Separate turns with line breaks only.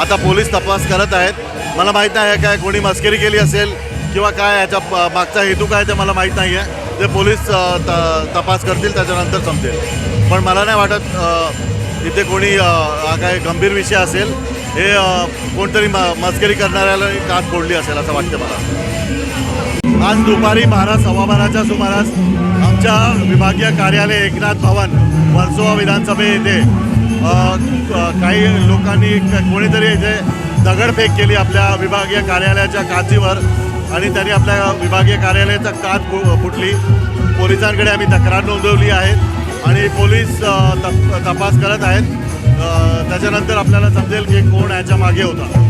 आता पोलीस तपास करत आहेत. मला माहीत नाही आहे काय कोणी मस्करी केली असेल किंवा काय याच्या मागचा हेतू काय ते मला माहीत नाही आहे ते पोलीस त तपास करतील त्याच्यानंतर समजेल. पण मला नाही वाटत इथे कोणी हा काय गंभीर विषय असेल. हे कोणतरी म मस्करी करणाऱ्याला कात फोडली असेल असं वाटतं मला. आज दुपारी बारा सव्वा बाराच्या सुमारास आमच्या विभागीय कार्यालय एकनाथ भवन वर्सोवा विधानसभे येथे काही लोकांनी कोणीतरी इथे दगडफेक केली आपल्या विभागीय कार्यालयाच्या काचीवर आणि त्यांनी आपल्या विभागीय कार्यालयाचा काच फुटली. पोलिसांकडे आम्ही तक्रार नोंदवली आहे आणि पोलीस तप तपास करत आहेत. त्याच्यानंतर आपल्याला समजेल की कोण याच्या मागे होता.